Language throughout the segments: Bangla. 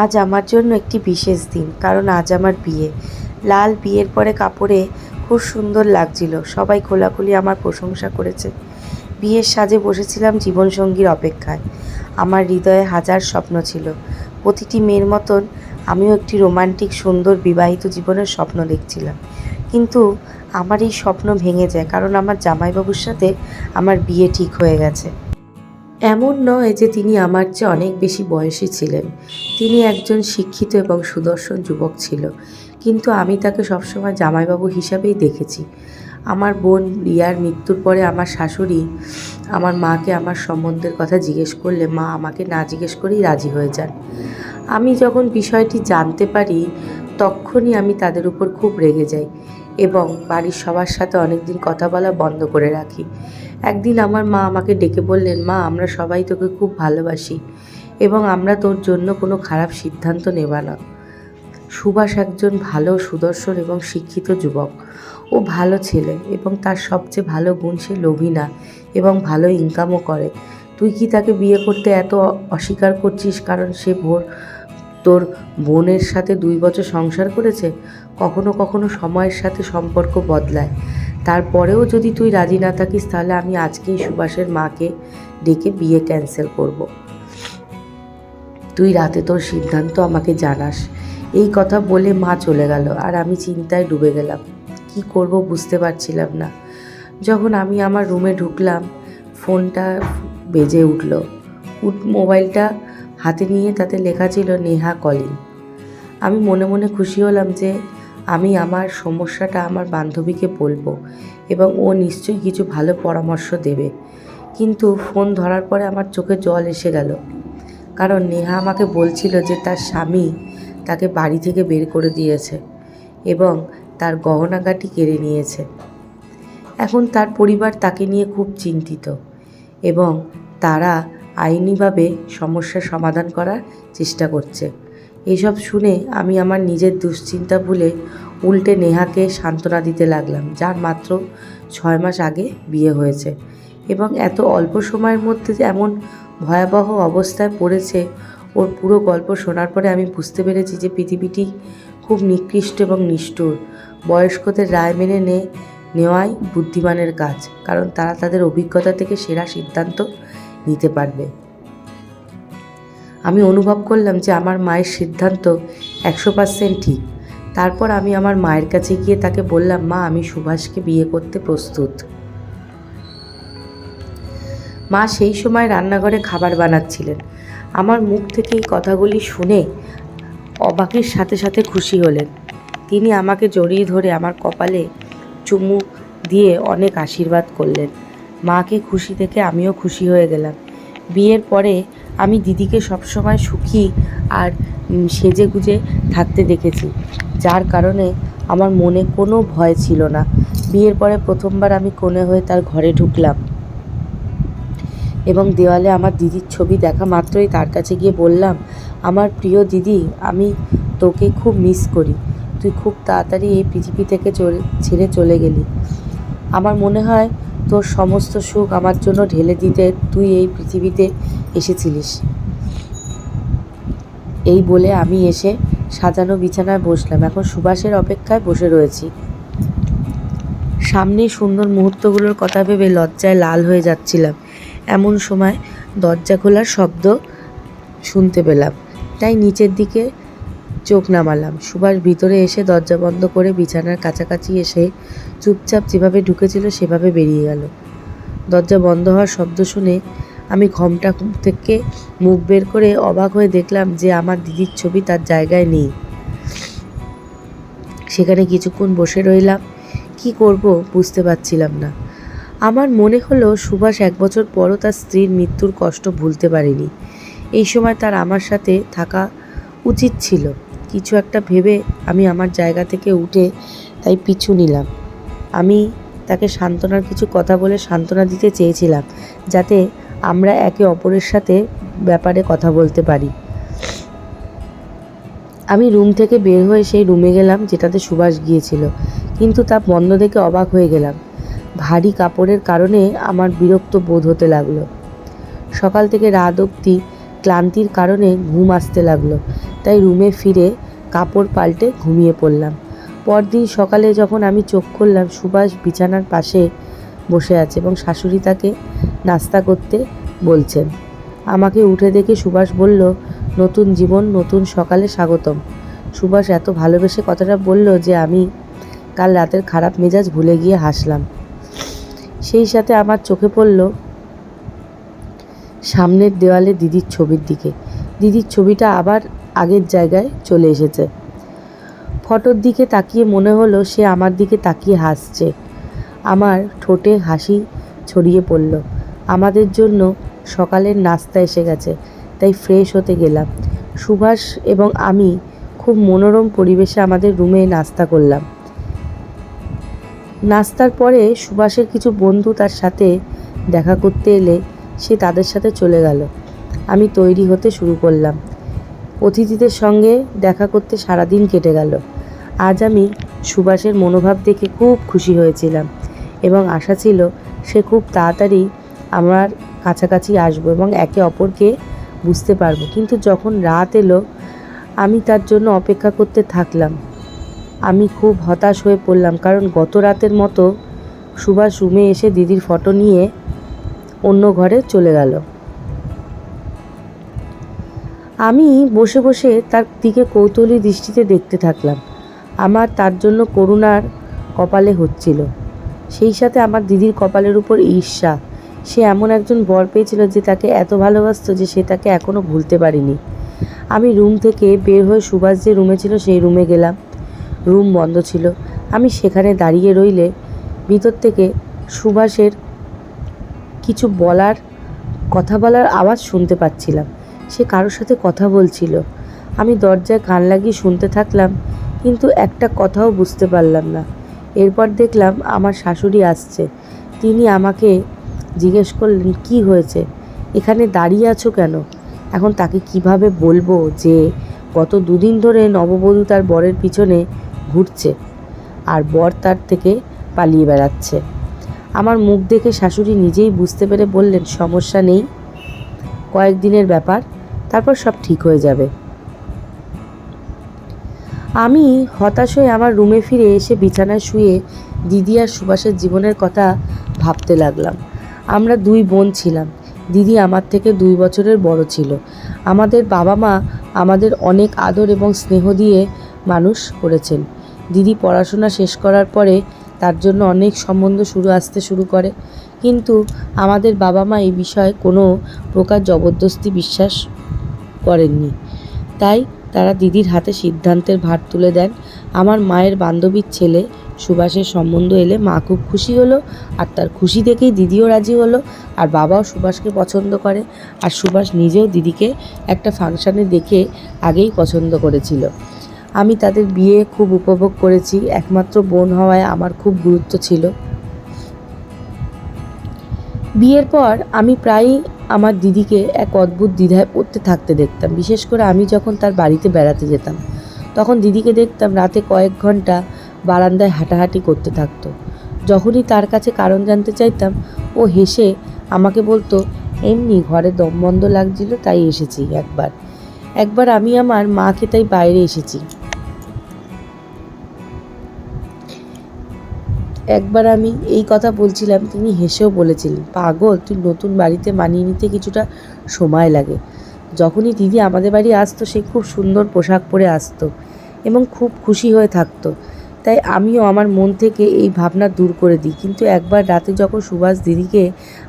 আজ আমার জন্য একটি বিশেষ দিন, কারণ আজ আমার বিয়ে। লাল বিয়ের পরে কাপড়ে খুব সুন্দর লাগছিল, সবাই খোলাখুলি আমার প্রশংসা করেছে। বিয়ের সাজে বসেছিলাম জীবনসঙ্গীর অপেক্ষায়। আমার হৃদয়ে হাজার স্বপ্ন ছিল। প্রতিটি মেয়ের মতন আমিও একটি রোমান্টিক, সুন্দর, বিবাহিত জীবনের স্বপ্ন দেখছিলাম। কিন্তু আমার এই স্বপ্ন ভেঙে যায়, কারণ আমার জামাইবাবুর সাথে আমার বিয়ে ঠিক হয়ে গেছে। এমন নয় যে তিনি আমার চেয়ে অনেক বেশি বয়সী ছিলেন। তিনি একজন শিক্ষিত এবং সুদর্শন যুবক ছিল, কিন্তু আমি তাকে সবসময় জামাইবাবু হিসাবেই দেখেছি। আমার বোন রিয়ার মৃত্যুর পরে আমার শাশুড়ি আমার মাকে আমার সম্বন্ধের কথা জিজ্ঞেস করলে মা আমাকে না জিজ্ঞেস করেই রাজি হয়ে যান। আমি যখন বিষয়টি জানতে পারি তখনই আমি তাদের উপর খুব রেগে যাই এবং বাড়ির সবার সাথে অনেকদিন কথা বলা বন্ধ করে রাখি। একদিন আমার মা আমাকে ডেকে বললেন, মা, আমরা সবাই তোকে খুব ভালোবাসি এবং আমরা তোর জন্য কোনো খারাপ সিদ্ধান্ত নেবা না। সুভাষ একজন ভালো, সুদর্শন এবং শিক্ষিত যুবক। ও ভালো ছেলে এবং তার সবচেয়ে ভালো গুণ সে লোভী না এবং ভালো ইনকামও করে। তুই কি তাকে বিয়ে করতে এত অস্বীকার করছিস কারণ সে ভোর তোর বোনের সাথে দুই বছর সংসার করেছে? কখনো কখনো সময়ের সাথে সম্পর্ক বদলায়। তারপরেও যদি তুই রাজি না থাকিস, তাহলে আমি আজকেই সুভাষের মাকে ডেকে বিয়ে ক্যান্সেল করব। তুই রাতে তোর সিদ্ধান্ত আমাকে জানাস। এই কথা বলে মা চলে গেল আর আমি চিন্তায় ডুবে গেলাম। কি করব বুঝতে পারছিলাম না। যখন আমি আমার রুমে ঢুকলাম, ফোনটা বেজে উঠল। উঠ, মোবাইলটা হাতে নিয়ে তাতে লেখা ছিল, নেহা কলিং। আমি মনে মনে খুশি হলাম যে আমি আমার সমস্যাটা আমার বান্ধবীকে বলব এবং ও নিশ্চয়ই কিছু ভালো পরামর্শ দেবে। কিন্তু ফোন ধরার পরে আমার চোখে জল এসে গেল। কারণ নেহা আমাকে বলছিল যে তার স্বামী তাকে বাড়ি থেকে বের করে দিয়েছে এবং তার গহনাগাটি কেড়ে নিয়েছে। এখন তার পরিবার তাকে নিয়ে খুব চিন্তিত এবং তারা আইনিভাবে সমস্যার সমাধান করার চেষ্টা করছে। এসব শুনে আমি আমার নিজের দুশ্চিন্তা ভুলে উল্টে নেহাকে সান্ত্বনা দিতে লাগলাম, যার মাত্র ছয় মাস আগে বিয়ে হয়েছে। এবং এত অল্প সময়ের মধ্যে যে এমন ভয়াবহ অবস্থায় পড়েছে, ওর পুরো গল্প শোনার পরে আমি বুঝতে পেরেছি যে পৃথিবীটি খুব নিকৃষ্ট এবং নিষ্ঠুর। বয়স্কদের রায় মেনে নে, নেওয়াই বুদ্ধিমানের কাজ, কারণ তারা তাদের অভিজ্ঞতা থেকে সেরা সিদ্ধান্ত নিতে পারবে। আমি অনুভব করলাম যে আমার মায়ের সিদ্ধান্ত একশো পার্সেন্ট ঠিক। তারপর আমি আমার মায়ের কাছে গিয়ে তাকে বললাম, মা, আমি সুভাষকে বিয়ে করতে প্রস্তুত। মা সেই সময় রান্নাঘরে খাবার বানাচ্ছিলেন। আমার মুখ থেকে এই কথাগুলি শুনে অবাকের সাথে সাথে খুশি হলেন। তিনি আমাকে জড়িয়ে ধরে আমার কপালে চুমু দিয়ে অনেক আশীর্বাদ করলেন। মাকে খুশি দেখে আমিও খুশি হয়ে গেলাম। বিয়ের পরে আমি দিদিকে সবসময় সুখী আর সেজে গুজে থাকতে দেখেছি, যার কারণে আমার মনে কোনো ভয় ছিল না। বিয়ের পরে প্রথমবার আমি কোণে হয়ে তার ঘরে ঢুকলাম এবং দেওয়ালে আমার দিদির ছবি দেখা মাত্রই তার কাছে গিয়ে বললাম, আমার প্রিয় দিদি, আমি তোকে খুব মিস করি। তুই খুব তাড়াতাড়ি এই পৃথিবী থেকে চলে, ছেড়ে চলে গেলি। আমার মনে হয় তোর সমস্ত সুখ আমার জন্য ঢেলে দিতে তুই এই পৃথিবীতে এসেছিলিস। এই বলে আমি এসে সাজানো বিছানায় বসলাম। এখন সুভাষের অপেক্ষায় বসে রয়েছি। সামনে সুন্দর মুহূর্তগুলোর কথা ভেবে লজ্জায় লাল হয়ে যাচ্ছিলাম। এমন সময় দরজা খোলার শব্দ শুনতে পেলাম। তাই নিচের দিকে চোখ নামালাম। সুভাষ ভিতরে এসে দরজা বন্ধ করে বিছানার কাছাকাছি এসে চুপচাপ যেভাবে ঢুকেছিল সেভাবে বেরিয়ে গেল। দরজা বন্ধ হওয়ার শব্দ শুনে আমি ঘমটা থেকে মুখ বের করে অবাক হয়ে দেখলাম যে আমার দিদির ছবি তার জায়গায় নেই। সেখানে কিছুক্ষণ বসে রইলাম। কি করব বুঝতে পারছিলাম না। আমার মনে হলো সুভাষ এক বছর পরও তার স্ত্রীর মৃত্যুর কষ্ট ভুলতে পারেনি। এই সময় তার আমার সাথে থাকা উচিত ছিল। কিছু একটা ভেবে আমি আমার জায়গা থেকে উঠে তাই পিছু নিলাম। আমি তাকে সান্ত্বনার কিছু কথা বলে সান্ত্বনা দিতে চেয়েছিলাম, যাতে আমরা একে অপরের সাথে ব্যাপারে কথা বলতে পারি। আমি রুম থেকে বের হয়ে সেই রুমে গেলাম, যেটাতে সুভাষ গিয়েছিল। কিন্তু তা বন্ধ দেখে অবাক হয়ে গেলাম। ভারী কাপড়ের কারণে আমার বিরক্ত বোধ হতে লাগল। সকাল থেকে রাত অবধি ক্লান্তির কারণে ঘুম আসতে লাগল। তাই রুমে ফিরে কাপড় পাল্টে ঘুমিয়ে পড়লাম। পরদিন সকালে যখন আমি চোখ খুললাম, সুভাষ বিছানার পাশে বসে আছে এবং শাশুড়ি তাকে নাস্তা করতে বলছেন। আমাকে উঠে দেখে সুভাষ বলল, নতুন জীবন, নতুন সকালে স্বাগতম। সুভাষ এত ভালোবেসে কথাটা বলল যে আমি কাল রাতের খারাপ মেজাজ ভুলে গিয়ে হাসলাম। সেই সাথে আমার চোখে পড়ল সামনের দেওয়ালে দিদির ছবির দিকে। দিদির ছবিটা আবার আগের জায়গায় চলে এসেছে। ফটোর দিকে তাকিয়ে মনে হলো সে আমার দিকে তাকিয়ে হাসছে। আমার ঠোঁটে হাসি ছড়িয়ে পড়ল। আমাদের জন্য সকালের নাস্তা এসে গেছে, তাই ফ্রেশ হতে গেলাম। সুভাষ এবং আমি খুব মনোরম পরিবেশে আমাদের রুমে নাস্তা করলাম। নাস্তার পরে সুভাষের কিছু বন্ধু তার সাথে দেখা করতে এলে সে তাদের সাথে চলে গেল। আমি তৈরি হতে শুরু করলাম। অতিথিদের সঙ্গে দেখা করতে সারাদিন কেটে গেল। আজ আমি সুভাষের মনোভাব দেখে খুব খুশি হয়েছিলাম এবং আশা ছিল সে খুব তাড়াতাড়ি আমার কাছাকাছি আসব এবং একে অপরকে বুঝতে পারব। কিন্তু যখন রাত এলো, আমি তার জন্য অপেক্ষা করতে থাকলাম। আমি খুব হতাশ হয়ে পড়লাম কারণ গত রাতের মতো সুভাষ রুমে এসে দিদির ফটো নিয়ে অন্য ঘরে চলে গেল। আমি বসে বসে তার দিকে কৌতূহলী দৃষ্টিতে দেখতে থাকলাম। আমার তার জন্য করুণার কপালে হচ্ছিল। সেই সাথে আমার দিদির কপালের উপর ঈর্ষা। সে এমন একজন বর পেয়েছিল যে তাকে এত ভালোবাসতো যে সে তাকে এখনও ভুলতে পারিনি। আমি রুম থেকে বের হয়ে সুভাষ যে রুমে ছিল সেই রুমে গেলাম। রুম বন্ধ ছিল। আমি সেখানে দাঁড়িয়ে রইলে ভিতর থেকে সুভাষের কিছু বলার, কথা বলার আওয়াজ শুনতে পাচ্ছিলাম। সে কারোর সাথে কথা বলছিল। আমি দরজায় কান লাগিয়ে শুনতে থাকলাম, কিন্তু একটা কথাও বুঝতে পারলাম না। এরপর দেখলাম আমার শাশুড়ি আসছে। তিনি আমাকে জিজ্ঞেস করলেন, কি হয়েছে? এখানে দাঁড়িয়ে আছো কেন? এখন তাকে কীভাবে বলব যে গত দুদিন ধরে নববধূ তার বরের পিছনে ঘুরছে, আর বর তার থেকে পালিয়ে বেড়াচ্ছে? আমার মুখ দেখে শাশুড়ি নিজেই বুঝতে পেরে বললেন, সমস্যা নেই। কয়েকদিনের ব্যাপার, তারপর সব ঠিক হয়ে যাবে। আমি হতাশ হয়ে আমার রুমে ফিরে এসে বিছানায় শুয়ে দিদি আর সুভাষের জীবনের কথা ভাবতে লাগলাম। আমরা দুই বোন ছিলাম। দিদি আমার থেকে দুই বছরের বড় ছিল। আমাদের বাবা মা আমাদের অনেক আদর এবং স্নেহ দিয়ে মানুষ করেছেন। দিদি পড়াশোনা শেষ করার পরে তার জন্য অনেক সম্বন্ধ শুরু আসতে শুরু করে। কিন্তু আমাদের বাবা মা এই বিষয়ে কোনো প্রকার জবরদস্তি বিশ্বাস করেননি। তাই তারা দিদির হাতে সিদ্ধান্তের ভার তুলে দেন। আমার মায়ের বান্ধবীর ছেলে সুভাষের সম্বন্ধ এলে মা খুব খুশি হলো, আর তার খুশি দেখেই দিদিও রাজি হলো, আর বাবাও সুভাষকে পছন্দ করে। আর সুভাষ নিজেও দিদিকে একটা ফাংশানে দেখে আগেই পছন্দ করেছিল। আমি তাদের বিয়ে খুব উপভোগ করেছি, একমাত্র বোন হওয়ায় আমার খুব গুরুত্ব ছিল। বিয়ের পর আমি প্রায়ই আমার দিদিকে এক অদ্ভুত দ্বিধায় পড়তে থাকতে দেখতাম, বিশেষ করে আমি যখন তার বাড়িতে বেড়াতে যেতাম। তখন দিদিকে দেখতাম রাতে কয়েক ঘণ্টা বারান্দায় হাঁটাহাঁটি করতে থাকতো। যখনই তার কাছে কারণ জানতে চাইতাম, ও হেসে আমাকে বলতো, এমনি ঘরে দম বন্ধ লাগছিল, তাই এসেছি একবার। একবার আমি আমার মাকে তাই বাইরে এসেছি। একবার আমি এই কথা বলছিলাম, তিনি হেসেও বলেছিলেন, পাগল, তুই নতুন বাড়িতে মানিয়ে নিতে কিছুটা সময় লাগে। যখনই দিদি আমাদের বাড়ি আসতো, সে খুব সুন্দর পোশাক পরে আসতো এবং খুব খুশি হয়ে থাকতো। তাই আমিও আমার মন থেকে এই ভাবনা দূর করে দিই। কিন্তু একবার রাতে যখন সুভাষ দিদিকে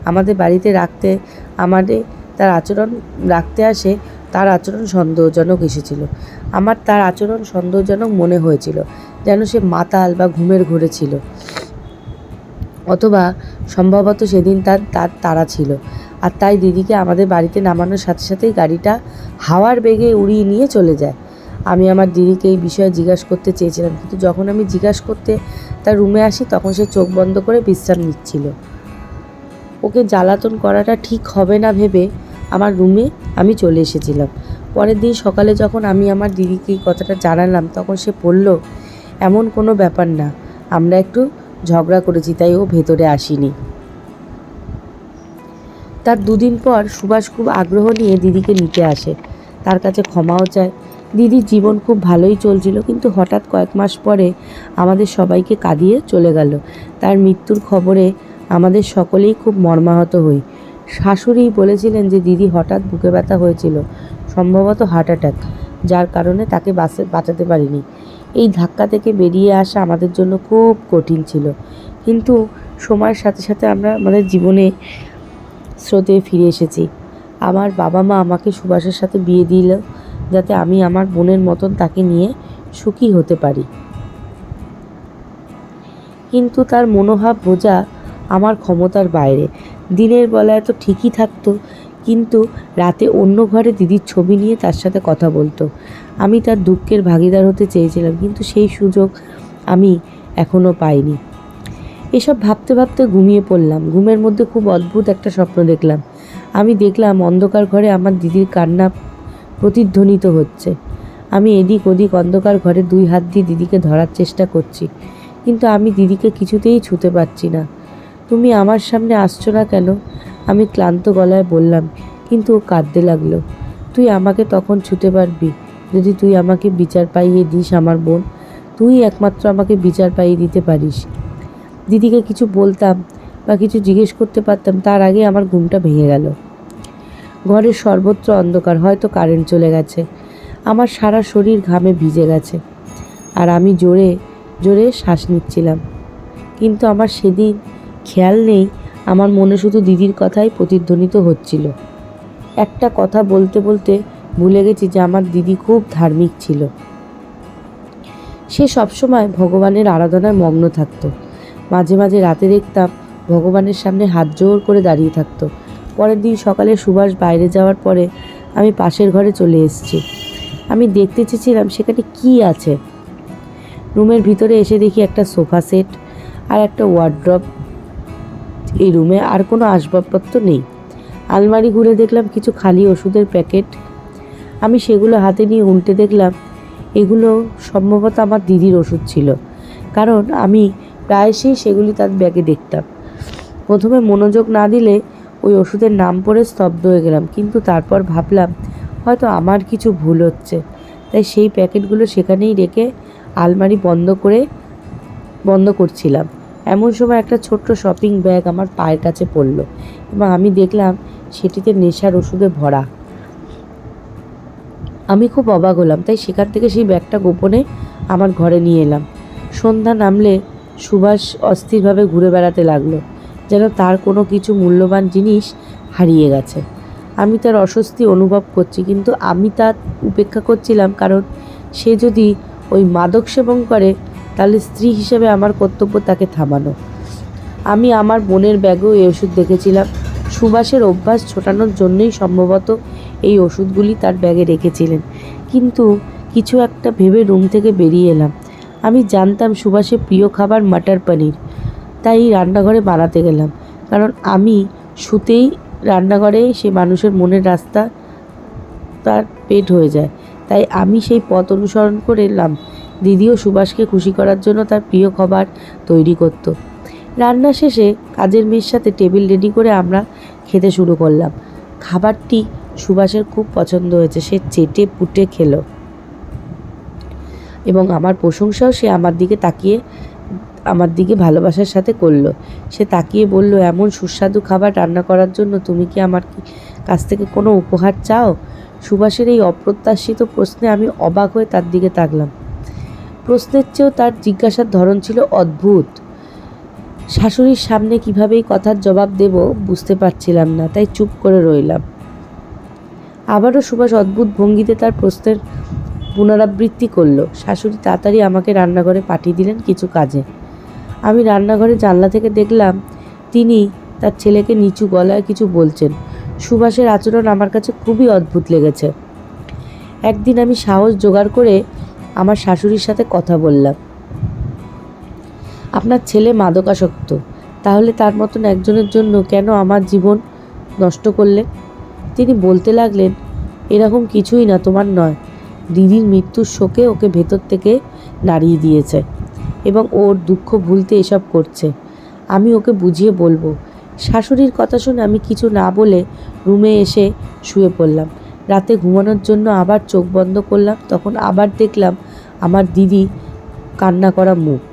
আমাদের বাড়িতে রাখতে, আমাদের তার আচরণ রাখতে আসে, তার আচরণ সন্দেহজনক এসেছিল। আমার তার আচরণ সন্দেহজনক মনে হয়েছিল, যেন সে মাতাল বা ঘুমের ঘোরে ছিল। অথবা সম্ভবত সেদিন তার তার তারা ছিল। আর তাই দিদিকে আমাদের বাড়িতে নামানোর সাথে সাথেই গাড়িটা হাওয়ার বেগে উড়িয়ে নিয়ে চলে যায়। আমি আমার দিদিকে এই বিষয়ে জিজ্ঞাসা করতে চেয়েছিলাম, কিন্তু যখন আমি জিজ্ঞাসা করতে তার রুমে আসি তখন সে চোখ বন্ধ করে বিশ্রাম নিচ্ছিল। ওকে জ্বালাতন করাটা ঠিক হবে না ভেবে আমার রুমে আমি চলে এসেছিলাম। পরের দিন সকালে যখন আমি আমার দিদিকে এই কথাটা জানালাম তখন সে বলল, এমন কোনো ব্যাপার না, আমরা একটু ঝগড়া করেছি, তাই ও ভেতরে আসেনি। তার দুদিন পর সুভাষ খুব আগ্রহ নিয়ে দিদিকে নিতে আসে। তার কাছে ক্ষমাও চায়। দিদির জীবন খুব ভালোই চলছিল, কিন্তু হঠাৎ কয়েক মাস পরে আমাদের সবাইকে কাঁদিয়ে চলে গেল। তার মৃত্যুর খবরে আমাদের সকলেই খুব মর্মাহত হই। শাশুড়ি বলেছিলেন যে দিদি হঠাৎ বুকে ব্যথা হয়েছিল, সম্ভবত হার্ট অ্যাটাক, যার কারণে তাকে বাঁচাতে পারিনি। এই ধাক্কা থেকে বেরিয়ে আসা আমাদের জন্য খুব কঠিন ছিল। কিন্তু সময়ের সাথে সাথে আমরা আমাদের জীবনে স্রোতে ফিরে এসেছি। আমার বাবা মা আমাকে সুভাষের সাথে বিয়ে দিল যাতে আমি আমার বোনের মতন তাকে নিয়ে সুখী হতে পারি। কিন্তু তার মনোভাব বোঝা আমার ক্ষমতার বাইরে। দিনের বেলায় তো ঠিকই থাকতো কিন্তু রাতে অন্য ঘরে দিদির ছবি নিয়ে তার সাথে কথা বলতো। আমি তার দুঃখের ভাগিদার হতে চেয়েছিলাম, কিন্তু সেই সুযোগ আমি এখনও পাইনি। এসব ভাবতে ভাবতে ঘুমিয়ে পড়লাম। ঘুমের মধ্যে খুব অদ্ভুত একটা স্বপ্ন দেখলাম। আমি দেখলাম অন্ধকার ঘরে আমার দিদির কান্না প্রতিধ্বনিত হচ্ছে। আমি এদিক ওদিক অন্ধকার ঘরে দুই হাত দিয়ে দিদিকে ধরার চেষ্টা করছি, কিন্তু আমি দিদিকে কিছুতেই ছুতে পারছি না। তুমি আমার সামনে আসছো না কেন? আমি ক্লান্ত গলায় বললাম, কিন্তু ও কাঁদতে লাগল। তুই আমাকে তখন ছুতে পারবি। যদি তুই আমাকে বিচার পাইয়ে দিস আমার বোন, তুই একমাত্র আমাকে বিচার পাইয়ে দিতে পারিস। দিদিকে কিছু বলতাম বা কিছু জিজ্ঞেস করতে পারতাম, তার আগে আমার ঘুমটা ভেঙে গেল। ঘরের সর্বত্র অন্ধকার, হয়তো কারেন্ট চলে গেছে। আমার সারা শরীর ঘামে ভিজে গেছে আর আমি জোরে জোরে শ্বাস নিচ্ছিলাম। কিন্তু আমার সেদিন খেয়াল নেই আমার মনে শুধু দিদির কথাই প্রতিধ্বনিত হচ্ছিল। একটা কথা বলতে বলতে ভুলে গেছি যে আমার দিদি খুব ধার্মিক ছিল। সে সবসময় ভগবানের আরাধনায় মগ্ন থাকতো। মাঝে মাঝে রাতে দেখতাম ভগবানের সামনে হাত জোর করে দাঁড়িয়ে থাকতো। পরের দিন সকালে সুভাষ বাইরে যাওয়ার পরে আমি পাশের ঘরে চলে এসেছি। আমি দেখতে চেয়েছিলাম সেখানে কি আছে। রুমের ভিতরে এসে দেখি একটা সোফা সেট আর একটা ওয়ার্ড্রপ। এই রুমে আর কোনো আসবাবপত্র নেই। আলমারি ঘুরে দেখলাম কিছু খালি ওষুধের প্যাকেট। আমি সেগুলো হাতে নিয়ে উল্টে দেখলাম, এগুলো সম্ভবত আমার দিদির ওষুধ ছিল। কারণ আমি প্রায়শই সেগুলি তার ব্যাগে দেখতাম। প্রথমে মনোযোগ না দিলে ওই ওষুধের নাম পড়ে স্তব্ধ হয়ে গেলাম, কিন্তু তারপর ভাবলাম, হয়তো আমার কিছু ভুল হচ্ছে। তাই সেই প্যাকেটগুলো সেখানেই রেখে আলমারি বন্ধ করে, বন্ধ করছিলাম। এমন সময় একটা ছোট্ট শপিং ব্যাগ আমার পায়ের কাছে পড়ল এবং আমি দেখলাম সেটিতে নেশার ওষুধে ভরা। আমি খুব অবাক হলাম, তাই সেখান থেকে সেই ব্যাগটা গোপনে আমার ঘরে নিয়ে এলাম। সন্ধ্যা নামলে সুভাষ অস্থিরভাবে ঘুরে বেড়াতে লাগল, যেন তার কোনো কিছু মূল্যবান জিনিস হারিয়ে গেছে। আমি তার অস্বস্তি অনুভব করছি, কিন্তু আমি তার উপেক্ষা করছিলাম, কারণ সে যদি ওই মাদক সেবন করে তাহলে স্ত্রী হিসেবে আমার কর্তব্য তাকে থামানো। আমি আমার বোনের ব্যাগেও এই ওষুধ দেখেছিলাম। সুভাষের অভ্যাস ছোটানোর জন্যই সম্ভবত এই ওষুধগুলি তার ব্যাগে রেখেছিলেন। কিন্তু কিছু একটা ভেবে রুম থেকে বেরিয়ে এলাম। আমি জানতাম সুভাষের প্রিয় খাবার মাটার পনির। তাই রান্নাঘরে বানাতে গেলাম। কারণ আমি শুতেই রান্নাঘরে সে মানুষের মনের রাস্তা তার পেট হয়ে যায়। তাই আমি সেই পথ অনুসরণ করে এলাম। দিদিও সুভাষকে খুশি করার জন্য তার প্রিয় খাবার তৈরি করতো। রান্না শেষে কাজের মেয়ের সাথে টেবিল রেডি করে আমরা খেতে শুরু করলাম। খাবারটি সুভাষের খুব পছন্দ হয়েছে, সে চেটে পুটে খেলো। এবং আমার প্রশংসাও সে আমার দিকে তাকিয়ে, আমার দিকে ভালোবাসার সাথে করল। সে তাকিয়ে বলল, এমন সুস্বাদু খাবার রান্না করার জন্য তুমি কি আমার কাছ থেকে কোনো উপহার চাও? সুভাষের এই অপ্রত্যাশিত প্রশ্নে আমি অবাক হয়ে তার দিকে তাকলাম। প্রশ্নের চেয়েও তার জিজ্ঞাসার ধরন ছিল অদ্ভুত। শাশুড়ির সামনে কীভাবে এই কথার জবাব দেব বুঝতে পারছিলাম না, তাই চুপ করে রইলাম। আবারও সুভাষ অদ্ভুত ভঙ্গিতে তার প্রশ্নের পুনরাবৃত্তি করল। শাশুড়ি তাড়াতাড়ি আমাকে রান্নাঘরে পাঠিয়ে দিলেন কিছু কাজে। আমি রান্নাঘরে জানলা থেকে দেখলাম, তিনি তার ছেলেকে নিচু গলায় কিছু বলছেন। সুভাষের আচরণ আমার কাছে খুবই অদ্ভুত লেগেছে। একদিন আমি সাহস জোগাড় করে আমার শাশুড়ির সাথে কথা বললাম। আপনার ছেলে মাদকাসক্ত, তাহলে তার মতন একজনের জন্য কেন আমার জীবন নষ্ট করলেন? তিনি বলতে লাগলেন, এরকম কিছুই না, তোমার নয়। দিদির মৃত্যুর শোকে ওকে ভেতর থেকে নাড়িয়ে দিয়েছে এবং ওর দুঃখ ভুলতে এসব করছে। আমি ওকে বুঝিয়ে বলব। শাশুড়ির কথা শুনে আমি কিছু না বলে রুমে এসে শুয়ে পড়লাম। রাতে ঘুমানোর জন্য আবার চোখ বন্ধ করলাম, তখন আবার দেখলাম আমার দিদি কান্না করা মুখ।